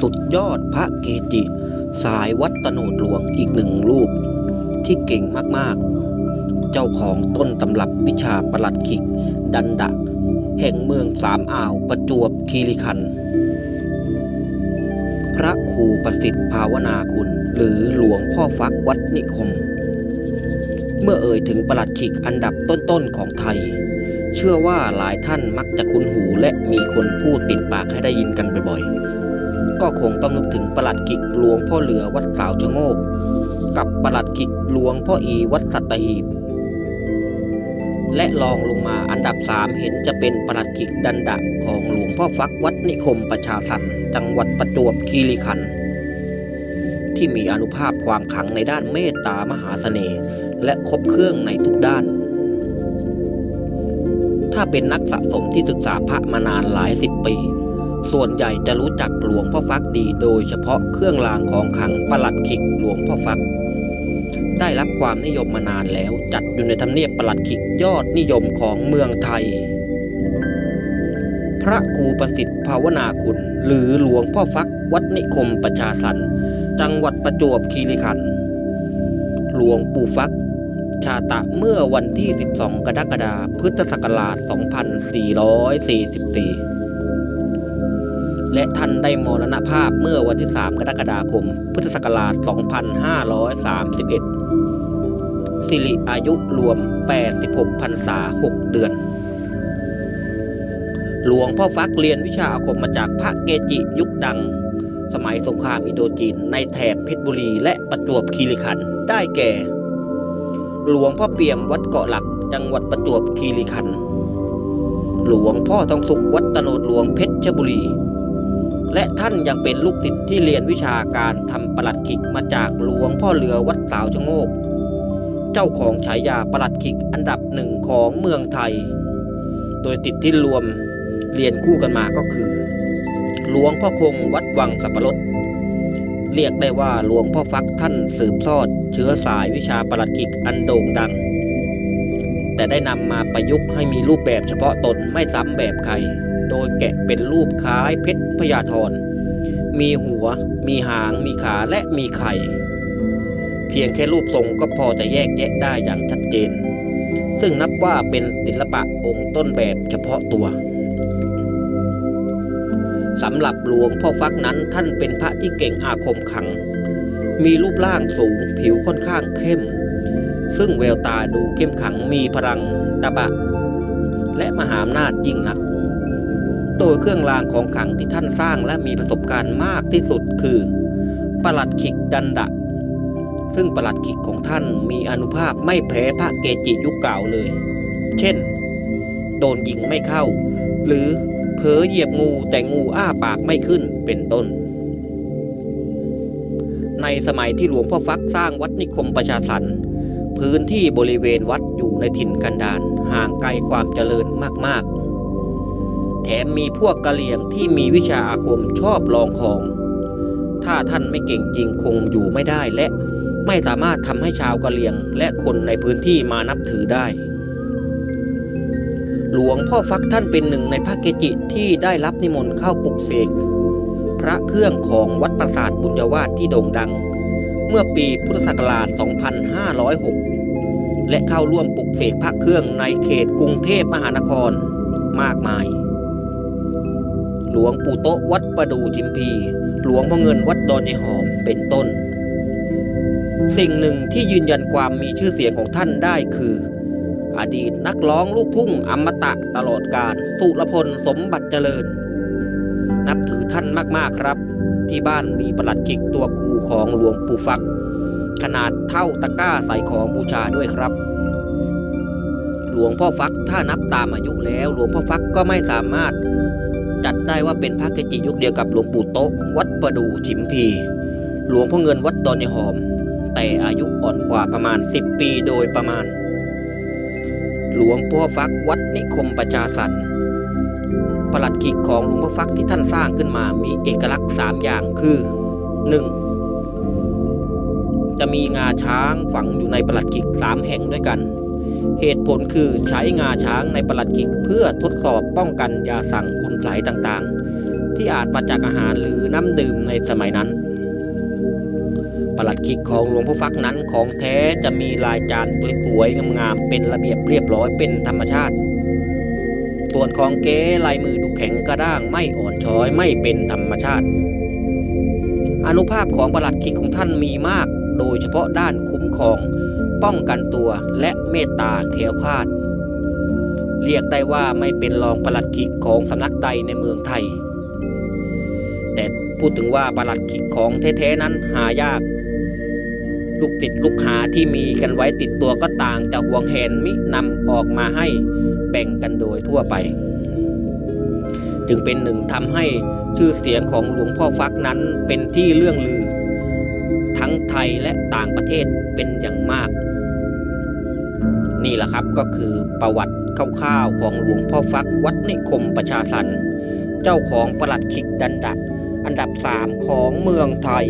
สุดยอดพระเกจิ สายวัดตโนดหลวงอีกหนึ่งรูป ที่เก่งมากๆ เจ้าของต้นตำรับวิชาประหลัดขิก ดันดะ แห่งเมืองสามอ่าวประจวบคีรีขันธ์พระครูประสิทธิ์ภาวนาคุณ หรือหลวงพ่อฟักวัดนิคม เมื่อเอ่ยถึงประหลัดขิกอันดับต้นๆของไทยเชื่อว่าหลายท่านมักจะคุ้นหูและมีคนพูดติดปากให้ได้ยินกันบ่อยๆ ก็คงต้องนึกถึงประหลัดขิกหลวงพ่อเหลือวัดสาวชะโงก กับประหลัดขิกหลวงพ่ออีวัดสัตหีบ และลองลงมาอันดับสามเห็นจะเป็นประหลัดขิกดันดะของหลวงพ่อฟักวัดนิคมประชาสันจังหวัดประจวบคีรีขันธ์ที่มีอนุภาพความขังในด้านเมตตามหาเสน่ห์และครบเครื่องในทุกด้าน ถ้าเป็นนักสะสมที่ศึกษาพระมานานหลายสิบปี ส่วนใหญ่จะรู้จักหลวงพ่อฟักดีโดยเฉพาะเครื่องรางของขังประหลัดขิกหลวงพ่อฟัก ได้รับความนิยมมานานแล้วจัดอยู่ในทำเนียบประหลัดขิกยอดนิยมของเมืองไทย พระครูประสิทธิ์ภาวนาคุณ หรือหลวงพ่อฟักวัดนิคมประชาสันจังหวัดประจวบคีรีขันธ์หลวงปู่ฟักชาตะเมื่อวันที่ 12 กรกฎาคม พุทธศักราช 2444 และท่านได้มรณภาพเมื่อวันที่ 3 กรกฎาคม พุทธศักราช 2531 สิริอายุรวม 86พรรษา 6 เดือน หลวงพ่อฟักเรียนวิชาอาคมมาจากพระเกจิยุคดัง สมัยสงครามอินโดจีน ในแถบเพชรบุรี และประจวบคีรีขันธ์ได้แก่ หลวงพ่อเปี่ยมวัดเกาะหลักจังหวัดประจวบคีรีขันธ์หลวงพ่อทองสุขวัดตโนดหลวงเพชรบุรี และท่านยังเป็นลูกศิษย์ที่เรียนวิชาการทำประหลัดขิกมาจากหลวงพ่อเรือวัดสาวชะโงก เจ้าของฉายาประหลัดขิกอันดับหนึ่งของเมืองไทย โดยติดที่รวมเรียนคู่กันมาก็คือ หลวงพ่อคงวัดวังสับปะรดเรียกได้ว่าหลวงพ่อฟักท่านสืบทอด เชื้อสายวิชาประหลัดขิกอันโด่งดัง แต่ได้นำมาประยุกต์ให้มีรูปแบบเฉพาะตนไม่ซ้ำแบบใคร โดยแกะเป็นรูปคล้ายเพชรพญาธรมีหัว มีหาง มีขาและมีไข่ เพียงแค่รูปทรงก็พอจะแยกแยะได้อย่างชัดเจน ซึ่งนับว่าเป็นศิลปะองค์ต้นแบบเฉพาะตัวสำหรับหลวงพ่อฟักนั้นท่านเป็นพระที่เก่งอาคมขัง มีรูปร่างสูงผิวค่อนข้างเข้ม ซึ่งแววตาดูเข้มขังมีพลังตะบะ และมหาอำนาจยิ่งนัก โดยเครื่องรางของขลังที่ท่านสร้างและมีประสบการณ์มากที่สุดคือประหลัดขิกดันดะ ซึ่งประหลัดขิกของท่านมีอนุภาพไม่แพ้พระเกจิยุคเก่าเลย เช่น โดนยิงไม่เข้า หรือเผลอเหยียบงูแต่งูอ้าปากไม่ขึ้นเป็นต้น ในสมัยที่หลวงพ่อฟักสร้างวัดนิคมประชาสรรค์พื้นที่บริเวณวัดอยู่ในถิ่นกันดารห่างไกลความเจริญมากๆ แถมมีพวกกะเหลี่ยงที่มีวิชาอาคมชอบลองของ ถ้าท่านไม่เก่งจริงคงอยู่ไม่ได้และไม่สามารถทำให้ชาวกะเหลี่ยงและคนในพื้นที่มานับถือได้ หลวงพ่อฟักท่านเป็นหนึ่งในพระเกจิที่ได้รับนิมนต์เข้าปลุกเสกพระเครื่องของวัดปราสาทบุญยวาสที่โด่งดัง เมื่อปีพุทธศักราช 2506 และเข้าร่วมปลุกเสกพระเครื่องในเขตกรุงเทพมหานครมากมาย หลวงปู่โตะวัดประดูจิมพี หลวงพ่อเงินวัดดอนยายหอมเป็นต้น สิ่งหนึ่งที่ยืนยันความมีชื่อเสียงของท่านได้คือ อดีตนักร้องลูกทุ่งอมตะตลอดกาลสุรพลสมบัติเจริญ นับถือท่านมาก ๆ ครับ ที่บ้านมีประหลัดขิกตัวคู่ของหลวงปู่ฟัก ขนาดเท่าตะกร้าใส่ของบูชาด้วยครับหลวงพ่อฟักถ้านับตามอายุแล้ว หลวงพ่อฟักก็ไม่สามารถ จัดได้ว่าเป็นพระเกจิยุคเดียวกับหลวงปู่โต๊ะ วัดประดูฉิมพี หลวงพ่อเงินวัดดอนยหอม แต่อายุอ่อนกว่าประมาณ 10 ปีโดยประมาณ หลวงพ่อฟักวัดนิคมประชาสรรประหลัดขิกของหลวงพ่อฟักที่ท่านสร้างขึ้นมามีเอกลักษณ์ 3 อย่างคือ 1. จะมีงาช้างฝังอยู่ในประหลัดขิก3แห่งด้วยกัน เหตุผลคือใช้งาช้างในประหลัดขิกเพื่อทดสอบป้องกันยาสั่งคุณไสต่างๆ ที่อาจมาจากอาหารหรือน้ำดื่มในสมัยนั้นประหลัดขิกของหลวงพ่อฟักนั้นของแท้จะมีลายจานสวยๆงามๆเป็นระเบียบเรียบร้อยเป็นธรรมชาติส่วนของเก๊ลายมือดูแข็งกระด้างไม่อ่อนช้อยไม่เป็นธรรมชาติ อนุภาพของประหลัดขิกของท่านมีมาก โดยเฉพาะด้านคุ้มครอง ป้องกันตัวและเมตตาแขวคาด เรียกได้ว่าไม่เป็นรองประหลัดขิกของสำนักใดในเมืองไทย แต่พูดถึงว่าประหลัดขิกของแท้ๆนั้นหายาก ลูกติดลูกหาที่มีกันไว้ติดตัวก็ต่างจะห่วงแหนมินำออกมาให้แบ่งกันโดยทั่วไป จึงเป็นหนึ่งทำให้ชื่อเสียงของหลวงพ่อฟักนั้นเป็นที่เลื่องลือ ทั้งไทยและต่างประเทศเป็นอย่างมาก นี่แหละครับก็คือประวัติคร่าวๆของหลวงพ่อฟักวัดนิคมประชาสรรค์เจ้าของประหลัดขิกดันดักอันดับสามของเมืองไทย